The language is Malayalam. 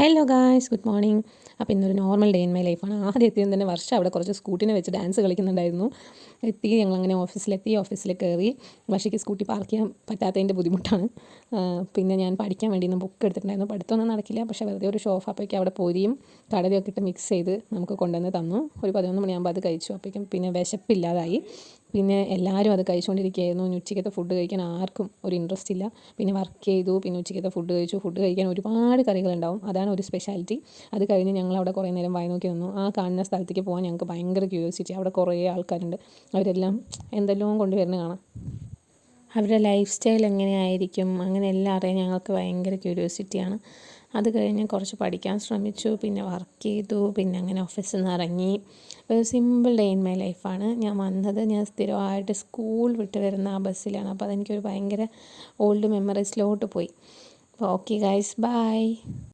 ഹലോ ഗായ്സ് ഗുഡ് മോർണിംഗ് അപ്പോൾ ഇന്നൊരു നോർമൽ ഡേ ഇൻ മൈ ലൈഫാണ് ആദ്യം എത്തിയും തന്നെ വർഷം അവിടെ കുറച്ച് സ്കൂട്ടിനെ വെച്ച് ഡാൻസ് കളിക്കുന്നുണ്ടായിരുന്നു. എത്തി ഞങ്ങൾ അങ്ങനെ ഓഫീസിലെത്തി ഓഫീസിൽ കയറി വർഷയ്ക്ക് സ്കൂട്ടി പാർക്ക് ചെയ്യാൻ പറ്റാത്തതിന്റെ ബുദ്ധിമുട്ടാണ്. പിന്നെ ഞാൻ പഠിക്കാൻ വേണ്ടി ഇന്ന് ബുക്ക് എടുത്തിട്ടുണ്ടായിരുന്നു. പഠിത്തമൊന്നും നടക്കില്ല. പക്ഷേ വെറുതെ ഒരു ഷോഫ് അപ്പോഴേക്കും അവിടെ പോരിയും കടലയൊക്കെ ഇട്ട് മിക്സ് ചെയ്ത് നമുക്ക് കൊണ്ടുവന്ന് തന്നു. ഒരു പതിനൊന്ന് മണിയാകുമ്പോൾ അത് കഴിച്ചു. അപ്പോഴേക്കും പിന്നെ വിശപ്പില്ലാതായി. പിന്നെ എല്ലാവരും അത് കഴിച്ചുകൊണ്ടിരിക്കുകയായിരുന്നു ഇനി ഉച്ചയ്ക്കത്തെ ഫുഡ് കഴിക്കാൻ ആർക്കും ഒരു ഇൻട്രസ്റ്റ് ഇല്ല. പിന്നെ വർക്ക് ചെയ്തു. പിന്നെ ഉച്ചയ്ക്കത്തെ ഫുഡ് കഴിച്ചു. ഫുഡ് കഴിക്കാൻ ഒരുപാട് കറികളുണ്ടാവും. അതാണ് ഒരു സ്പെഷ്യാലിറ്റി അത് കഴിഞ്ഞ് ഞങ്ങൾ അവിടെ കുറേ നേരം വായി നോക്കി നിന്നു. ആ കാണുന്ന സ്ഥലത്തേക്ക് പോകാൻ ഞങ്ങൾക്ക് ഭയങ്കര ക്യൂരിയോസിറ്റി അവിടെ കുറേ ആൾക്കാരുണ്ട്. അവരെല്ലാം എന്തെല്ലാം കൊണ്ടുവരുന്നത് കാണാം. അവരുടെ ലൈഫ് സ്റ്റൈൽ എങ്ങനെയായിരിക്കും? അങ്ങനെ എല്ലാം അറിയാൻ ഞങ്ങൾക്ക് ഭയങ്കര ക്യൂരിയോസിറ്റിയാണ് അത് കഴിഞ്ഞ് കുറച്ച് പഠിക്കാൻ ശ്രമിച്ചു. പിന്നെ വർക്ക് ചെയ്തു. പിന്നെ അങ്ങനെ ഓഫീസിൽ നിന്ന് ഇറങ്ങി ഒരു സിമ്പിൾ ഡേ ഇൻ മൈ ലൈഫാണ് ഞാൻ വന്നത് ഞാൻ സ്ഥിരമായിട്ട് സ്കൂൾ വിട്ട് വരുന്ന ആ ബസ്സിലാണ് അപ്പോൾ അതെനിക്കൊരു ഭയങ്കര ഓൾഡ് മെമ്മറീസിലോട്ട് പോയി. അപ്പോൾ ഓക്കെ ഗൈസ് ബൈ